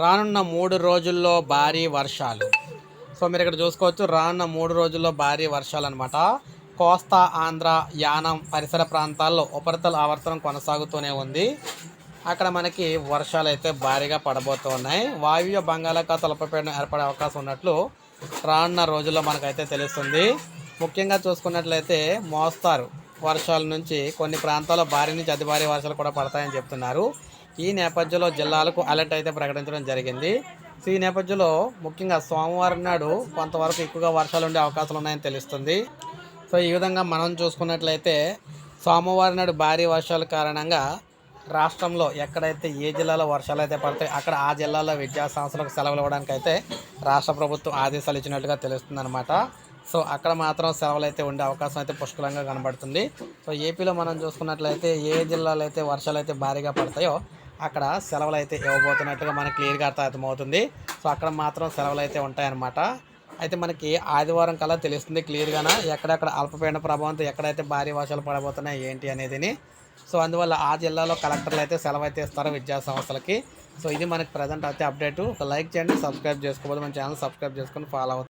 రానున్న మూడు రోజుల్లో భారీ వర్షాలు. సో మీరు ఇక్కడ చూసుకోవచ్చు రానున్న మూడు రోజుల్లో భారీ వర్షాలు అనమాట కోస్తా ఆంధ్ర యానం పరిసర ప్రాంతాల్లో ఉపరితల ఆవర్తనం కొనసాగుతూనే ఉంది. అక్కడ మనకి వర్షాలు అయితే భారీగా పడబోతున్నాయి వాయువ్య బంగాళాఖాత అల్పపీడనం ఏర్పడే అవకాశం ఉన్నట్లు రానున్న రోజుల్లో మనకైతే తెలుస్తుంది. ముఖ్యంగా చూసుకున్నట్లయితే మోస్తారు. వర్షాల నుంచి కొన్ని ప్రాంతాల్లో భారీ నుంచి అతి భారీ వర్షాలు కూడా పడతాయని చెప్తున్నారు. ఈ నేపథ్యంలో జిల్లాలకు అలర్ట్ అయితే ప్రకటించడం జరిగింది. సో ఈ నేపథ్యంలో ముఖ్యంగా సోమవారం నాడు కొంతవరకు ఎక్కువగా వర్షాలు ఉండే అవకాశాలు ఉన్నాయని తెలుస్తుంది. సో ఈ విధంగా మనం చూసుకున్నట్లయితే సోమవారం నాడు భారీ వర్షాల కారణంగా రాష్ట్రంలో ఎక్కడైతే ఏ జిల్లాలో వర్షాలు అయితే పడతాయి అక్కడ ఆ జిల్లాలో విద్యా సంస్థలకు సెలవులు ఇవ్వడానికి అయితే రాష్ట్ర ప్రభుత్వం ఆదేశాలు ఇచ్చినట్టుగా తెలుస్తుంది సో అక్కడ మాత్రం సెలవులు అయితే ఉండే అవకాశం అయితే పుష్కలంగా కనబడుతుంది. సో ఏపీలో మనం చూసుకున్నట్లయితే ఏ జిల్లాలో అయితే వర్షాలు అయితే భారీగా పడతాయో అక్కడ సెలవులు అయితే ఇవ్వబోతున్నట్టుగా మనకి క్లియర్గా అర్థమవుతుంది. సో అక్కడ మాత్రం సెలవులు అయితే ఉంటాయన్నమాట. అయితే మనకి ఆదివారం కల్లా తెలుస్తుంది క్లియర్గాన ఎక్కడెక్కడ అల్పపీడన ప్రభావంతో ఎక్కడైతే భారీ వర్షాలు పడబోతున్నాయి ఏంటి అనేదిని. సో అందువల్ల ఆ జిల్లాలో కలెక్టర్లు అయితే సెలవు అయితే ఇస్తారు విద్యా సంస్థలకి. సో ఇది మనకి ప్రజెంట్ అయితే అప్డేట్. ఒక లైక్ చేయండి సబ్స్క్రైబ్ చేసుకోబోదు. మన ఛానల్ సబ్స్క్రైబ్ చేసుకొని ఫాలో అవుతుంది